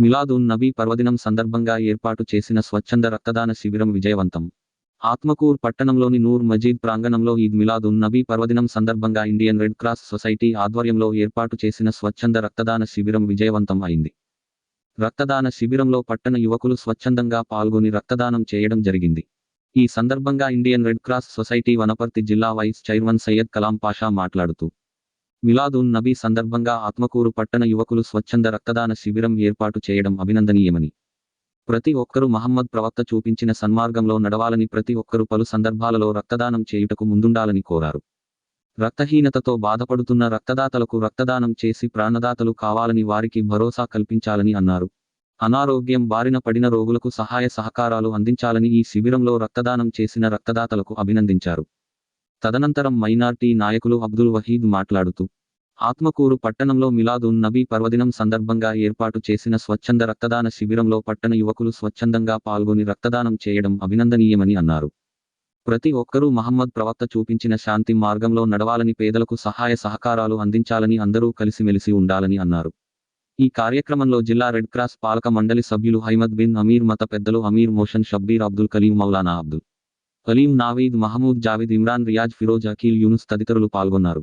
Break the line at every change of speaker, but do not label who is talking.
మిలాదున్ నబీ పర్వదినం సందర్భంగా ఏర్పాటు చేసిన స్వచ్ఛంద రక్తదాన శిబిరం విజయవంతం. ఆత్మకూర్ పట్టణంలోని నూర్ మజీద్ ప్రాంగణంలో ఈద్ మిలాదున్ నబీ పర్వదినం సందర్భంగా ఇండియన్ రెడ్ క్రాస్ సొసైటీ ఆధ్వర్యంలో ఏర్పాటు చేసిన స్వచ్ఛంద రక్తదాన శిబిరం విజయవంతం అయింది. రక్తదాన శిబిరంలో పట్టణ యువకులు స్వచ్ఛందంగా పాల్గొని రక్తదానం చేయడం జరిగింది. ఈ సందర్భంగా Indian red cross society Wanaparthy జిల్లా వైస్ చైర్మన్ సయ్యద్ కలాం పాషా మాట్లాడుతూ మిలాదున్ నబీ సందర్భంగా ఆత్మకూరు పట్టణ యువకులు స్వచ్ఛంద రక్తదాన శిబిరం ఏర్పాటు చేయడం అభినందనీయమని. ప్రతి ఒక్కరూ మహమ్మద్ ప్రవక్త చూపించిన సన్మార్గంలో నడవాలని ప్రతి ఒక్కరూ పలు సందర్భాలలో రక్తదానం చేయుటకు ముందుండాలని కోరారు. రక్తహీనతతో బాధపడుతున్న రక్తదాతలకు రక్తదానం చేసి ప్రాణదాతలు కావాలని వారికి భరోసా కల్పించాలని అన్నారు. అనారోగ్యం బారిన పడిన రోగులకు సహాయ సహకారాలు అందించాలని ఈ శిబిరంలో రక్తదానం చేసిన రక్తదాతలకు అభినందించారు. తదనంతరం మైనార్టీ నాయకులు అబ్దుల్ వహీద్ మాట్లాడుతూ ఆత్మకూరు పట్టణంలో మిలాదున్ నబీ పర్వదినం సందర్భంగా ఏర్పాటు చేసిన స్వచ్ఛంద రక్తదాన శిబిరంలో పట్టణ యువకులు స్వచ్ఛందంగా పాల్గొని రక్తదానం చేయడం అభినందనీయమని అన్నారు. ప్రతి ఒక్కరూ మహమ్మద్ ప్రవక్త చూపించిన శాంతి మార్గంలో నడవాలని పేదలకు సహాయ సహకారాలు అందించాలని అందరూ కలిసిమెలిసి ఉండాలని అన్నారు. ఈ కార్యక్రమంలో జిల్లా రెడ్ క్రాస్ పాలక మండలి సభ్యులు హైమద్ బిన్ అమీర్ మత పెద్దలు అమీర్ మోషన్ షబ్బీర్ అబ్దుల్ కలీం మౌలానా అబ్దుల్ కలీం నావీద్ మహమూద్ జావిద్ ఇమ్రాన్ రియాజ్ ఫిరోజ్ అఖీల్ యూనుస్ తదితరులు పాల్గొన్నారు.